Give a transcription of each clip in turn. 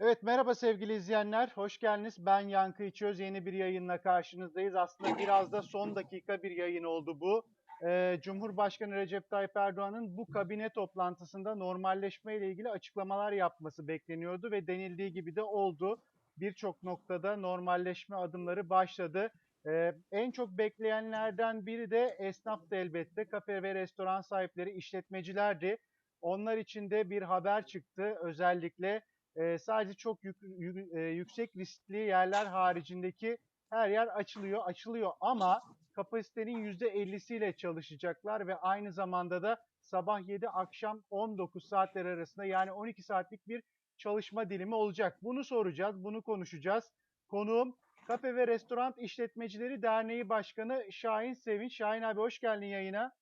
Evet merhaba sevgili izleyenler. Hoş geldiniz. Ben Yankı İçöz. Yeni bir yayınla karşınızdayız. Aslında biraz da son dakika bir yayın oldu bu. Ee, Cumhurbaşkanı Recep Tayyip Erdoğan'ın bu kabine toplantısında normalleşme ile ilgili açıklamalar yapması bekleniyordu ve denildiği gibi de oldu. Birçok noktada normalleşme adımları başladı. Ee, en çok bekleyenlerden biri de esnaftı elbette. Kafe ve restoran sahipleri, işletmecilerdi. Onlar için de bir haber çıktı. Özellikle e, sadece çok yük- yü- e, yüksek riskli yerler haricindeki her yer açılıyor, açılıyor ama kapasitenin %50'siyle çalışacaklar ve aynı zamanda da sabah 7 akşam 19 saatler arasında yani 12 saatlik bir çalışma dilimi olacak. Bunu soracağız, bunu konuşacağız. Konuğum Kafe ve Restoran İşletmecileri Derneği Başkanı Şahin Sevinç. Şahin abi hoş geldin yayına.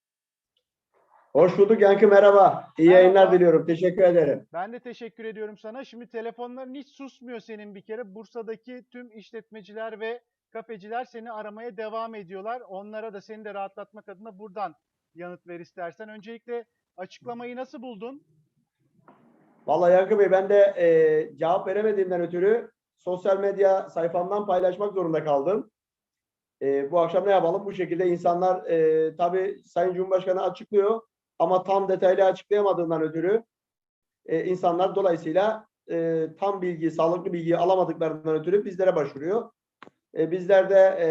Hoş bulduk Yankı merhaba. İyi Merhaba. yayınlar diliyorum. Teşekkür ederim. Ben de teşekkür ediyorum sana. Şimdi telefonların hiç susmuyor senin bir kere. Bursa'daki tüm işletmeciler ve kafeciler seni aramaya devam ediyorlar. Onlara da seni de rahatlatmak adına buradan yanıt ver istersen. Öncelikle açıklamayı nasıl buldun? Vallahi Yankı Bey ben de e, cevap veremediğimden ötürü sosyal medya sayfamdan paylaşmak zorunda kaldım. E, bu akşam ne yapalım? Bu şekilde insanlar e, tabii Sayın Cumhurbaşkanı açıklıyor ama tam detaylı açıklayamadığından ötürü e, insanlar dolayısıyla e, tam bilgi, sağlıklı bilgiyi alamadıklarından ötürü bizlere başvuruyor. E, bizler de e,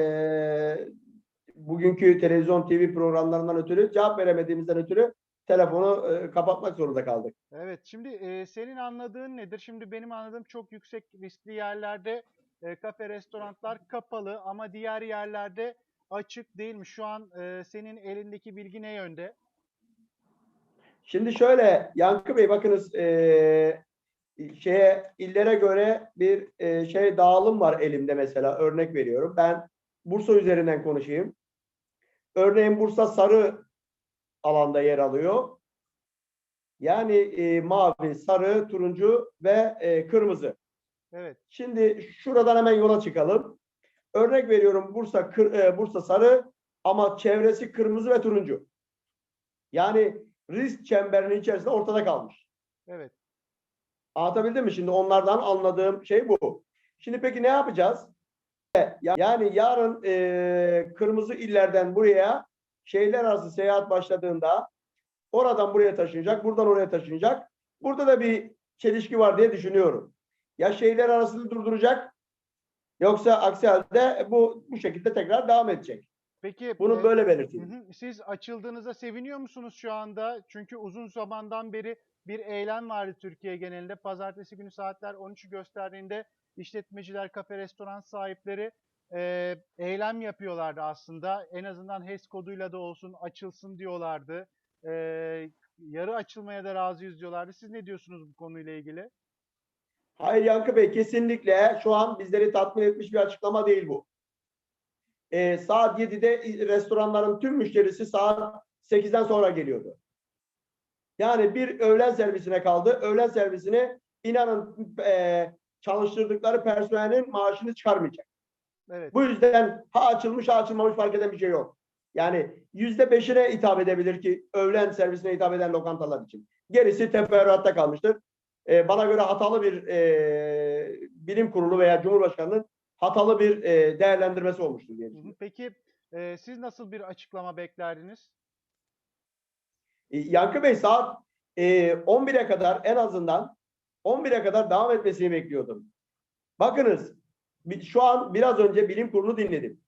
bugünkü televizyon TV programlarından ötürü cevap veremediğimizden ötürü telefonu e, kapatmak zorunda kaldık. Evet, şimdi e, senin anladığın nedir? Şimdi benim anladığım çok yüksek riskli yerlerde e, kafe, restoranlar kapalı ama diğer yerlerde açık değil mi? Şu an e, senin elindeki bilgi ne yönde? Şimdi şöyle Yankı Bey bakınız e, şeye illere göre bir e, şey dağılım var elimde mesela örnek veriyorum. Ben Bursa üzerinden konuşayım. Örneğin Bursa sarı alanda yer alıyor. Yani e, mavi, sarı, turuncu ve e, kırmızı. Evet, Şimdi şuradan hemen yola çıkalım. Örnek veriyorum Bursa kır, e, Bursa sarı ama çevresi kırmızı ve turuncu. Yani risk çemberinin içerisinde ortada kalmış. evet. Anlatabildim mi? Şimdi onlardan anladığım şey bu. Şimdi peki ne yapacağız? Ya- Yani yarın e, kırmızı illerden buraya şehirler arası seyahat başladığında oradan buraya taşınacak, buradan oraya taşınacak. Burada da bir çelişki var diye düşünüyorum. Ya şehirler arasını durduracak yoksa aksi halde bu bu şekilde tekrar devam edecek. Peki Bunu e, böyle belirteyim. hı. Siz açıldığınızda seviniyor musunuz şu anda? Çünkü uzun zamandan beri bir eylem vardı Türkiye genelinde. Pazartesi günü saatler 13'ü gösterdiğinde işletmeciler, kafe, restoran sahipleri e, eylem yapıyorlardı aslında. En azından HES koduyla da olsun açılsın diyorlardı. E, yarı açılmaya da razıyız diyorlardı. Siz ne diyorsunuz bu konuyla ilgili? Hayır Yankı Bey kesinlikle şu an bizleri tatmin etmiş bir açıklama değil bu. Ee, saat 7'de restoranların tüm müşterisi saat 8'den sonra geliyordu. Yani bir öğlen servisine kaldı. Öğlen servisini inanın e, çalıştırdıkları personelin maaşını çıkarmayacak. Evet. Bu yüzden ha açılmış ha açılmamış fark eden bir şey yok. Yani yüzde beşine hitap edebilir ki öğlen servisine hitap eden lokantalar için. Gerisi teferruatta kalmıştır. Ee, bana göre hatalı bir e, bilim kurulu veya Cumhurbaşkanı'nın hatalı bir e, değerlendirmesi olmuştur diye düşünüyorum. Peki e, siz nasıl bir açıklama beklerdiniz? E, Yankı Bey saat e, 11'e kadar en azından 11'e kadar devam etmesini bekliyordum. Bakınız şu an biraz önce bilim kurulu dinledim.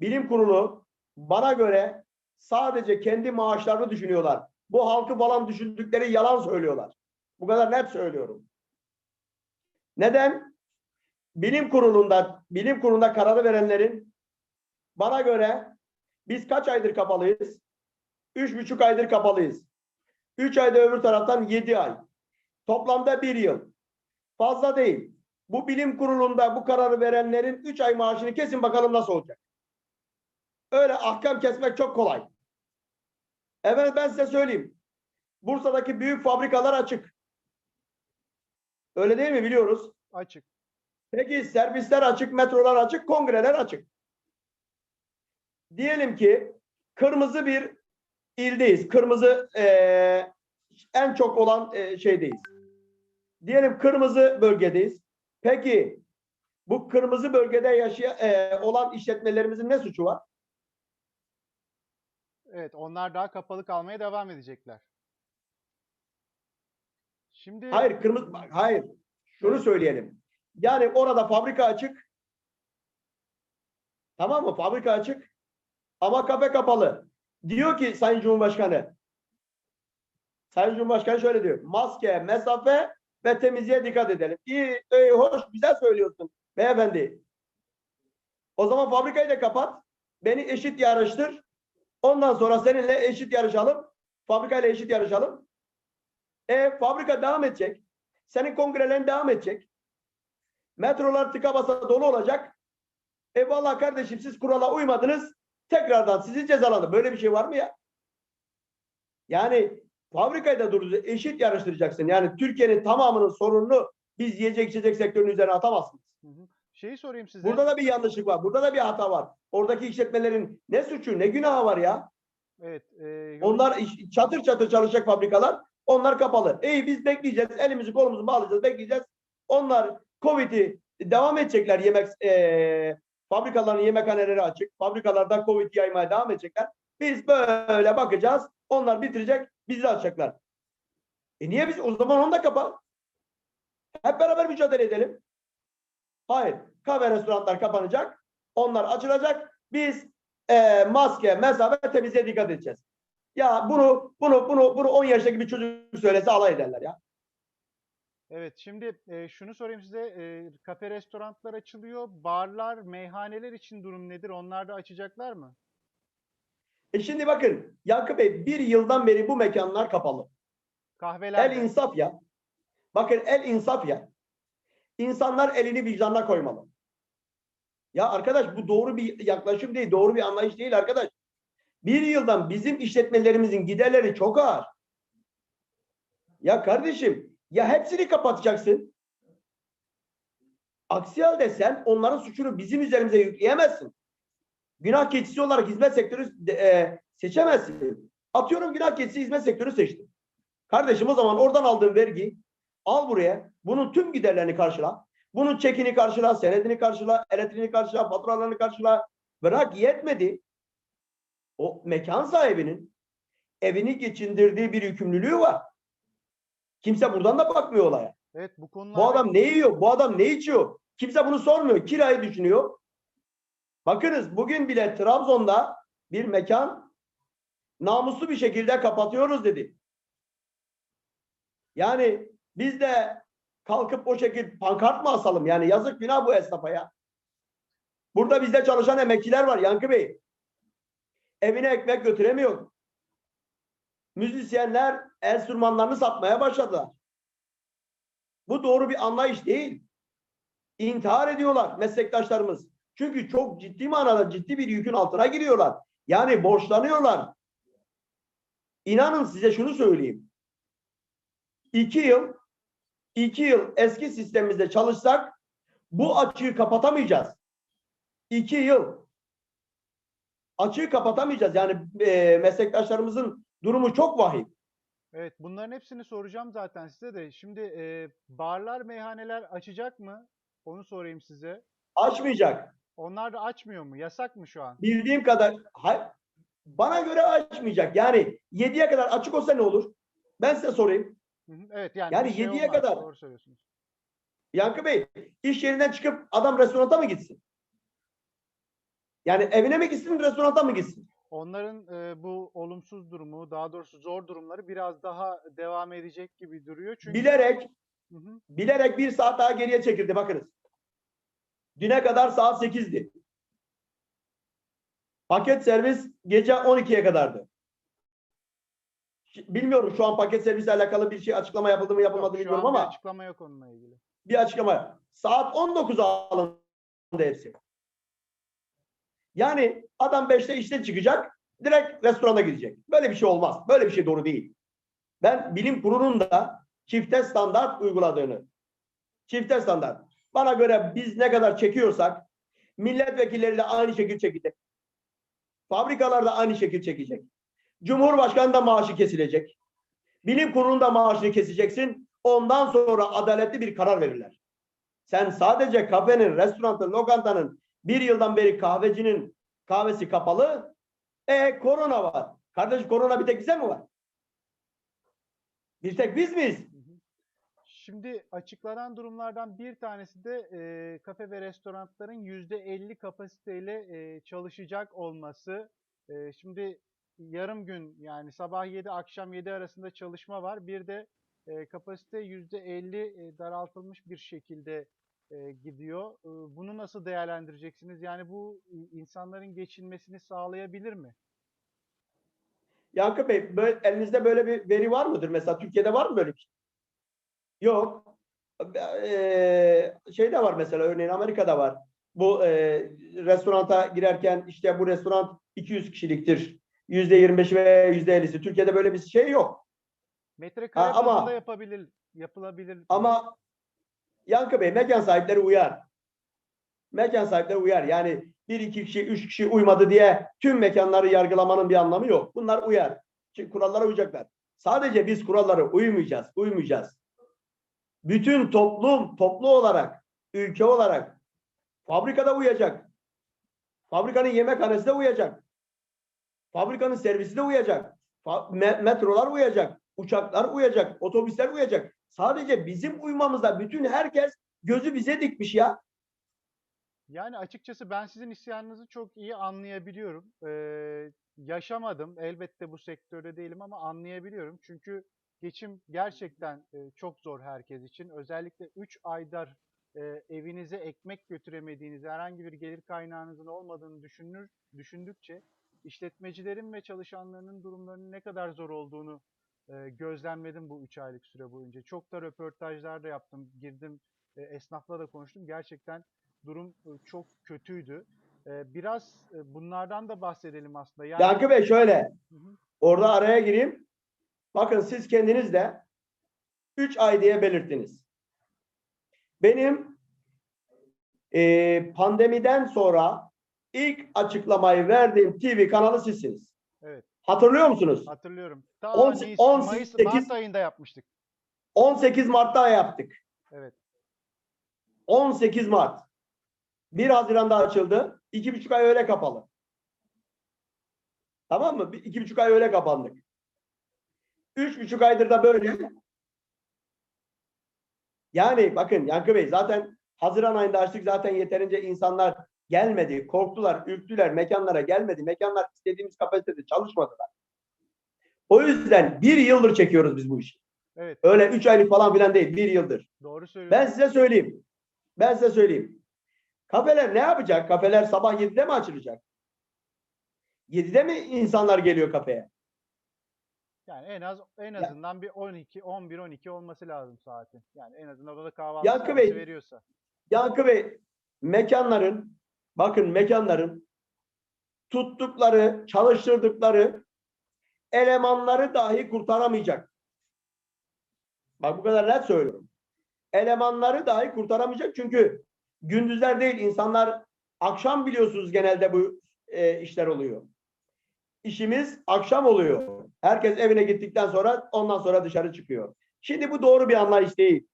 Bilim kurulu bana göre sadece kendi maaşlarını düşünüyorlar. Bu halkı falan düşündükleri yalan söylüyorlar. Bu kadar net söylüyorum. Neden? Bilim kurulunda bilim kurulunda kararı verenlerin bana göre biz kaç aydır kapalıyız? Üç buçuk aydır kapalıyız. Üç ayda öbür taraftan yedi ay. Toplamda bir yıl. Fazla değil. Bu bilim kurulunda bu kararı verenlerin üç ay maaşını kesin bakalım nasıl olacak. Öyle ahkam kesmek çok kolay. Evet ben size söyleyeyim. Bursa'daki büyük fabrikalar açık. Öyle değil mi biliyoruz. Açık. Peki servisler açık, metrolar açık, kongreler açık. Diyelim ki kırmızı bir ildeyiz. Kırmızı eee, en çok olan eee, şeydeyiz. Diyelim kırmızı bölgedeyiz. Peki bu kırmızı bölgede yaşayan e, olan işletmelerimizin ne suçu var? Evet, onlar daha kapalı kalmaya devam edecekler. Şimdi Hayır kırmızı hayır. Şunu söyleyelim. Yani orada fabrika açık. Tamam mı? Fabrika açık. Ama kafe kapalı. Diyor ki Sayın Cumhurbaşkanı. Sayın Cumhurbaşkanı şöyle diyor. Maske, mesafe ve temizliğe dikkat edelim. İyi, iyi hoş, güzel söylüyorsun beyefendi. O zaman fabrikayı da kapat. Beni eşit yarıştır. Ondan sonra seninle eşit yarışalım. Fabrikayla eşit yarışalım. E fabrika devam edecek. Senin kongrelerin devam edecek. Metrolar tıka basa dolu olacak. E vallahi kardeşim siz kurala uymadınız. Tekrardan sizi cezalandı. Böyle bir şey var mı ya? Yani fabrikayı da doğrusu eşit yarıştıracaksın. Yani Türkiye'nin tamamının sorununu biz yiyecek içecek sektörünün üzerine atamazsın. Hı hı. şeyi sorayım size. Burada da bir yanlışlık var. Burada da bir hata var. Oradaki işletmelerin ne suçu ne günahı var ya? Evet, e, Onlar iş- çatır çatır çalışacak fabrikalar. Onlar kapalı. İyi biz bekleyeceğiz. Elimizi kolumuzu bağlayacağız. Bekleyeceğiz. Onlar Covid'i devam edecekler. Yemek eee fabrikaların yemekhaneleri açık. Fabrikalarda Covid yaymaya devam edecekler. Biz böyle bakacağız. Onlar bitirecek. Bizi açacaklar. E niye biz o zaman onu da kapa? Hep beraber mücadele edelim. Hayır. Kahve restoranlar kapanacak. Onlar açılacak. Biz eee, maske, mesafe, temizliğe dikkat edeceğiz. Ya bunu bunu bunu bunu 10 yaşındaki bir çocuk söylese alay ederler ya. Evet, şimdi e, şunu sorayım size. E, kafe, restoranlar açılıyor. Barlar, meyhaneler için durum nedir? Onlar da açacaklar mı? E şimdi bakın Yankı Bey bir yıldan beri bu mekanlar kapalı. Kahveler El insaf ya. Bakın el insaf ya. İnsanlar elini vicdanına koymalı. Ya arkadaş bu doğru bir yaklaşım değil, doğru bir anlayış değil arkadaş. Bir yıldan bizim işletmelerimizin giderleri çok ağır. Ya kardeşim ya hepsini kapatacaksın. Aksi halde sen onların suçunu bizim üzerimize yükleyemezsin. Günah keçisi olarak hizmet sektörü e, seçemezsin. Atıyorum günah keçisi hizmet sektörü seçtim. Kardeşim o zaman oradan aldığın vergi al buraya. Bunun tüm giderlerini karşıla. Bunun çekini karşıla, senedini karşıla, elektriğini karşıla, faturalarını karşıla. Bırak yetmedi. O mekan sahibinin evini geçindirdiği bir yükümlülüğü var. Kimse buradan da bakmıyor olaya. Evet, bu Bu konularda adam ne yiyor? Bu adam ne içiyor? Kimse bunu sormuyor. Kirayı düşünüyor. Bakınız bugün bile Trabzon'da bir mekan namuslu bir şekilde kapatıyoruz dedi. Yani biz de kalkıp o şekilde pankart mı asalım? Yani yazık günah bu esnafa ya. Burada bizde çalışan emekçiler var Yankı Bey. Evine ekmek götüremiyor. Müzisyenler enstrümanlarını satmaya başladılar. Bu doğru bir anlayış değil. İntihar ediyorlar meslektaşlarımız. Çünkü çok ciddi manada ciddi bir yükün altına giriyorlar. Yani borçlanıyorlar. İnanın size şunu söyleyeyim. İki yıl, iki yıl eski sistemimizde çalışsak bu açığı kapatamayacağız. İki yıl. Açığı kapatamayacağız. Yani e, meslektaşlarımızın durumu çok vahim. Evet, bunların hepsini soracağım zaten size de. Şimdi e, barlar, meyhaneler açacak mı? Onu sorayım size. Açmayacak. Onlar da açmıyor mu? Yasak mı şu an? Bildiğim kadar hay- bana göre açmayacak. Yani 7'ye kadar açık olsa ne olur? Ben size sorayım. Hı hı, Evet, yani, Yani bir şey olmaz. kadar. Doğru söylüyorsunuz. Yankı Bey iş yerinden çıkıp adam restoranta mı gitsin? Yani evine mi gitsin, restoranta mı gitsin? Onların e, bu olumsuz durumu, daha doğrusu zor durumları biraz daha devam edecek gibi duruyor. Çünkü Bilerek, Hı hı, bilerek bir saat daha geriye çekildi bakınız. Düne kadar saat 8'di. Paket servis gece 12'ye kadardı. Bilmiyorum şu an paket servisle alakalı bir şey açıklama yapıldı mı yapılmadı yok, bilmiyorum an bir ama açıklama yok onunla ilgili. bir açıklama. Saat 19'a alındı hepsi. Yani adam 5'te işten çıkacak, direkt restorana gidecek. Böyle bir şey olmaz. Böyle bir şey doğru değil. Ben bilim kurulunun da çifte standart uyguladığını, çifte standart. Bana göre biz ne kadar çekiyorsak milletvekilleri de aynı şekilde çekecek. Fabrikalar da aynı şekilde çekecek. Cumhurbaşkanı da maaşı kesilecek. Bilim kurulunda maaşını keseceksin. Ondan sonra adaletli bir karar verirler. Sen sadece kafenin, restoranın, lokantanın bir yıldan beri kahvecinin kahvesi kapalı. E korona var. Kardeş korona bir tek bize mi var? Bir tek biz miyiz? Şimdi açıklanan durumlardan bir tanesi de e, kafe ve restoranların %50 kapasiteyle e, çalışacak olması. E, şimdi yarım gün yani sabah 7 akşam 7 arasında çalışma var. Bir de e, kapasite %50 e, daraltılmış bir şekilde e, gidiyor. E, bunu nasıl değerlendireceksiniz? Yani bu i- insanların geçinmesini sağlayabilir mi? Yankı Bey, böyle, elinizde böyle bir veri var mıdır? Mesela Türkiye'de var mı böyle bir şey? Yok. Ee, şey de var mesela örneğin Amerika'da var. Bu e, restoranta girerken işte bu restoran 200 kişiliktir. %25'i ve %50'si. Türkiye'de böyle bir şey yok. Metrekare Ha, ama- yapabilir, yapılabilir. Ama Yankı Bey mekan sahipleri uyar. Mekan sahipleri uyar. Yani bir iki kişi, üç kişi uymadı diye tüm mekanları yargılamanın bir anlamı yok. Bunlar uyar. Çünkü kurallara uyacaklar. Sadece biz kurallara uymayacağız, uymayacağız. Bütün toplum, toplu olarak, ülke olarak fabrikada uyacak. Fabrikanın yemekhanesi de uyacak. Fabrikanın servisi de uyacak. Fa- me- metrolar uyacak. Uçaklar uyacak. Otobüsler uyacak. Sadece bizim uymamızda bütün herkes gözü bize dikmiş ya. Yani açıkçası ben sizin isyanınızı çok iyi anlayabiliyorum. Ee, yaşamadım. Elbette bu sektörde değilim ama anlayabiliyorum. Çünkü geçim gerçekten e, çok zor herkes için. Özellikle 3 aydır e, evinize ekmek götüremediğiniz, herhangi bir gelir kaynağınızın olmadığını düşünür, düşündükçe işletmecilerin ve çalışanlarının durumlarının ne kadar zor olduğunu e, gözlemledim bu 3 aylık süre boyunca. Çok da röportajlar da yaptım. Girdim e, esnafla da konuştum. Gerçekten durum e, çok kötüydü. E, Biraz e, bunlardan da bahsedelim aslında. Yani Yankı Bey şöyle. Hı hı. Orada araya gireyim. Bakın siz kendiniz de 3 ay diye belirttiniz. Benim eee, pandemiden sonra ilk açıklamayı verdiğim TV kanalı sizsiniz. Evet. Hatırlıyor musunuz? hatırlıyorum. Ta On- Nis- on Mayıs, sekiz- Mart ayında yapmıştık. 18 Mart'ta yaptık. Evet. 18 Mart. 1 Haziran'da açıldı. 2,5 ay öyle kapalı. Tamam mı? 2,5 ay öyle kapandık. 3,5 aydır da böyle. Yani bakın Yankı Bey zaten Haziran ayında açtık zaten yeterince insanlar gelmedi, korktular, ürktüler, mekanlara gelmedi. Mekanlar istediğimiz kapasitede çalışmadılar. O yüzden bir yıldır çekiyoruz biz bu işi. Evet. Öyle üç aylık falan filan değil, bir yıldır. Doğru Ben söylüyorsun. size söyleyeyim. Ben size söyleyeyim. Kafeler ne yapacak? Kafeler sabah 7'de mi açılacak? 7'de mi insanlar geliyor kafeye? Yani en az en azından bir 12, 11, 12 olması lazım saati. Yani en azından o da kahvaltı Yankı Bey, veriyorsa. Yankı Bey, mekanların, bakın mekanların tuttukları, çalıştırdıkları elemanları dahi kurtaramayacak. Bak bu kadar net söylüyorum. Elemanları dahi kurtaramayacak çünkü gündüzler değil insanlar akşam biliyorsunuz genelde bu e, işler oluyor. İşimiz akşam oluyor. Herkes evine gittikten sonra ondan sonra dışarı çıkıyor. Şimdi bu doğru bir anlayış değil.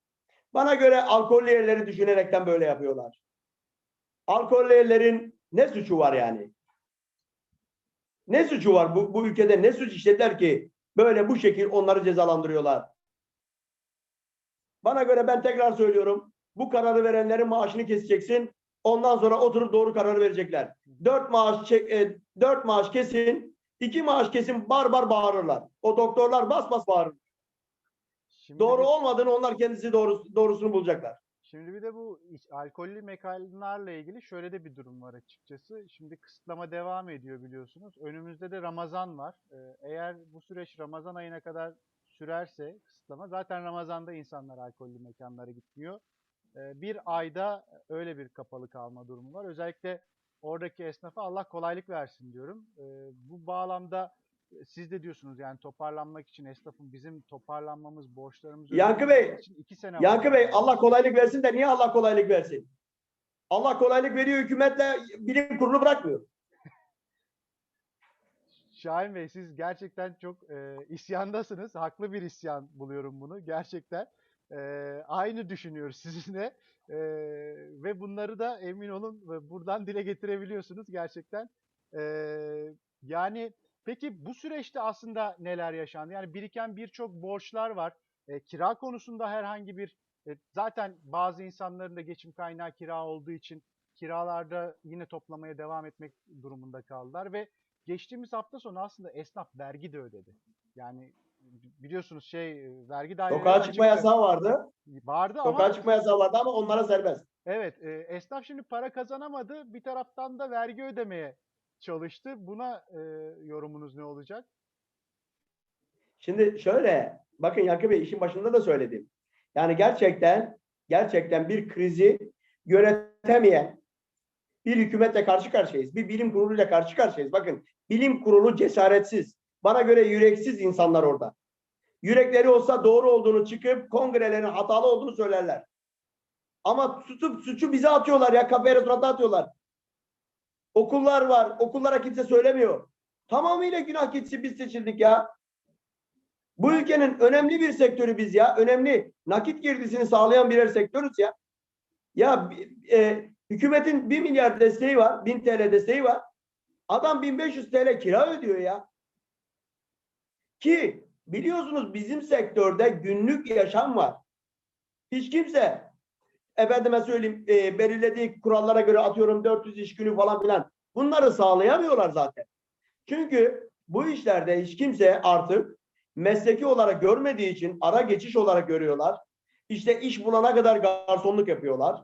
Bana göre alkollü yerleri düşünerekten böyle yapıyorlar. Alkollü yerlerin ne suçu var yani? Ne suçu var bu, bu ülkede ne suç işlediler ki böyle bu şekil onları cezalandırıyorlar? Bana göre ben tekrar söylüyorum. Bu kararı verenlerin maaşını keseceksin. Ondan sonra oturup doğru kararı verecekler. Dört maaş çek, e, dört maaş kesin, iki maaş kesin bar bar bağırırlar. O doktorlar bas bas bağırır. Şimdi Doğru olmadığını onlar kendisi doğru, doğrusunu bulacaklar. Şimdi bir de bu alkollü mekanlarla ilgili şöyle de bir durum var açıkçası. Şimdi kısıtlama devam ediyor biliyorsunuz. Önümüzde de Ramazan var. Ee, Eğer bu süreç Ramazan ayına kadar sürerse kısıtlama zaten Ramazan'da insanlar alkollü mekanlara gitmiyor. Ee, Bir ayda öyle bir kapalı kalma durumu var. Özellikle oradaki esnafa Allah kolaylık versin diyorum. Ee, Bu bağlamda siz de diyorsunuz yani toparlanmak için esnafın bizim toparlanmamız, borçlarımızı Yankı Bey, için iki sene var. Yankı Bey Allah kolaylık versin de niye Allah kolaylık versin? Allah kolaylık veriyor hükümetle bilim kurulu bırakmıyor. Şahin Bey siz gerçekten çok e, isyandasınız. Haklı bir isyan buluyorum bunu gerçekten. e, aynı düşünüyoruz sizinle. E, ve bunları da emin olun buradan dile getirebiliyorsunuz gerçekten. E, yani peki bu süreçte aslında neler yaşandı? Yani biriken birçok borçlar var. E, kira konusunda herhangi bir e, zaten bazı insanların da geçim kaynağı kira olduğu için kiralarda yine toplamaya devam etmek durumunda kaldılar ve geçtiğimiz hafta sonu aslında esnaf vergi de ödedi. Yani biliyorsunuz şey e, vergi daireleri Sokağa çıkma yasağı vardı. vardı Sokağa ama çıkma yasağı vardı ama onlara serbest. evet e, esnaf şimdi para kazanamadı bir taraftan da vergi ödemeye çalıştı. Buna e, yorumunuz ne olacak? Şimdi şöyle bakın Yankı Bey işin başında da söyledim. Yani gerçekten gerçekten bir krizi yönetemeyen bir hükümetle karşı karşıyayız. Bir bilim kuruluyla karşı karşıyayız. Bakın bilim kurulu cesaretsiz. Bana göre yüreksiz insanlar orada. Yürekleri olsa doğru olduğunu çıkıp kongrelerin hatalı olduğunu söylerler. Ama tutup suçu bize atıyorlar ya kafeye restoranda atıyorlar. Okullar var. Okullara kimse söylemiyor. Tamamıyla günah gitsin biz seçildik ya. Bu ülkenin önemli bir sektörü biz ya. Önemli nakit girdisini sağlayan birer sektörüz ya. Ya e, hükümetin 1 milyar desteği var. 1000 TL desteği var. Adam 1500 TL kira ödüyor ya. Ki biliyorsunuz bizim sektörde günlük yaşam var. Hiç kimse efendime söyleyeyim e, belirlediği kurallara göre atıyorum 400 iş günü falan filan bunları sağlayamıyorlar zaten. Çünkü bu işlerde hiç kimse artık mesleki olarak görmediği için ara geçiş olarak görüyorlar. İşte iş bulana kadar garsonluk yapıyorlar.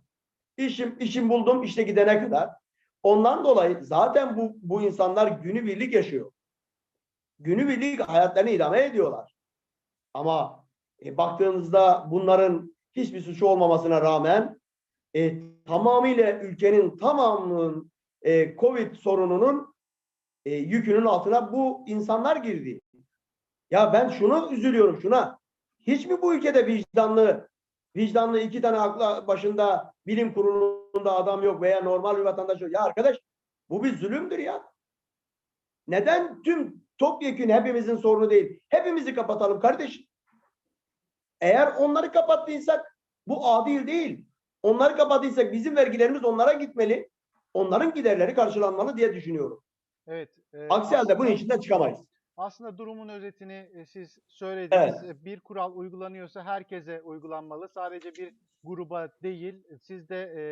İşim, işim buldum işte gidene kadar. Ondan dolayı zaten bu, bu insanlar günübirlik yaşıyor. Günübirlik hayatlarını idame ediyorlar. Ama e, baktığınızda bunların hiçbir suçu olmamasına rağmen e, tamamıyla ülkenin tamamının e, Covid sorununun e, yükünün altına bu insanlar girdi. Ya ben şunu üzülüyorum şuna. Hiç mi bu ülkede vicdanlı vicdanlı iki tane akla başında bilim kurulunda adam yok veya normal bir vatandaş yok. Ya arkadaş bu bir zulümdür ya. Neden tüm topyekün hepimizin sorunu değil? Hepimizi kapatalım kardeşim. Eğer onları kapattıysak bu adil değil. Onları kapattıysak bizim vergilerimiz onlara gitmeli. Onların giderleri karşılanmalı diye düşünüyorum. Evet. e, Aksi halde bunun içinden çıkamayız. Aslında durumun özetini e, siz söylediniz. E, Bir kural uygulanıyorsa herkese uygulanmalı. Sadece bir gruba değil. Siz de e,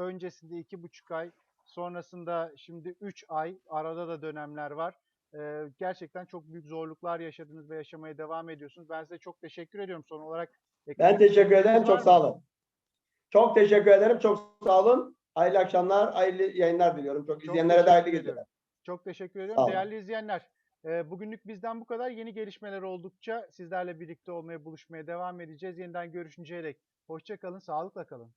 öncesinde iki buçuk ay, sonrasında şimdi üç ay, arada da dönemler var. E, gerçekten çok büyük zorluklar yaşadınız ve yaşamaya devam ediyorsunuz. Ben size çok teşekkür ediyorum son olarak. Ben teşekkür ederim. Çok sağ olun. Çok teşekkür ederim. Çok sağ olun. Hayırlı akşamlar, hayırlı yayınlar diliyorum. Çok, Çok izleyenlere de hayırlı geceler. Çok teşekkür ediyorum. Değerli izleyenler, bugünlük bizden bu kadar. Yeni gelişmeler oldukça sizlerle birlikte olmaya, buluşmaya devam edeceğiz. Yeniden görüşünceye dek hoşça kalın, sağlıkla kalın.